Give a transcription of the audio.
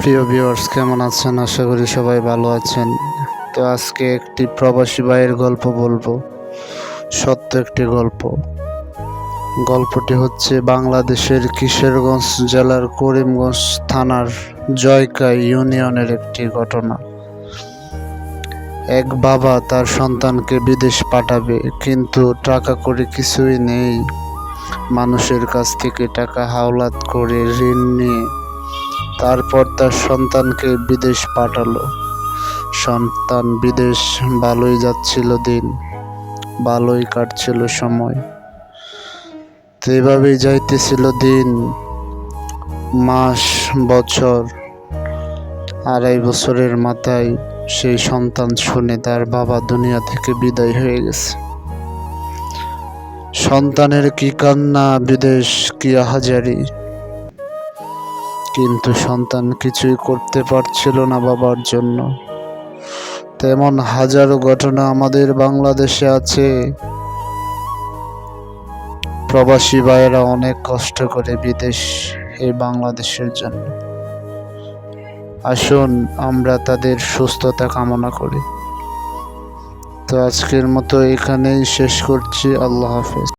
প্রিয় ভিউয়ার্স কেমন আছেন? আশা করি সবাই ভালো আছেন। তো আজকে একটি প্রবাসী ভাইয়ের গল্প বলব। সত্য একটি গল্প। গল্পটি হচ্ছে বাংলাদেশের কিশোরগঞ্জ জেলার করিমগঞ্জ থানার জয়কা ইউনিয়নের একটি ঘটনা। এক বাবা তার সন্তানকে বিদেশ পাঠাবে, কিন্তু টাকা করে কিছুই নেই। মানুষের কাছ থেকে টাকা হাওলাত করে ঋণ নিয়ে তারপর তার সন্তানকে বিদেশ পাঠালো। সন্তান বিদেশ, ভালোই যাচ্ছিল দিন, ভালোই কাটছিল সময়। তো এভাবেই যাইতেছিল দিন, মাস, বছর, আড়াই বছরের মাথায় সেই সন্তান শুনে তার বাবা দুনিয়া থেকে বিদায় হয়ে গেছে। সন্তানের কি কান্না, বিদেশ, কি আহাজারি কিন্তু সন্তান কিছুই করতে পারছিল না বাবার জন্য। তেমন হাজারো ঘটনা আমাদের বাংলাদেশে আছে। প্রবাসী ভাইয়েরা অনেক কষ্ট করে বিদেশ, এই বাংলাদেশের জন্য। আসুন, আমরা তাদের সুস্থতা কামনা করি। তো আজকের মতো এখানেই শেষ করছি। আল্লাহ হাফেজ।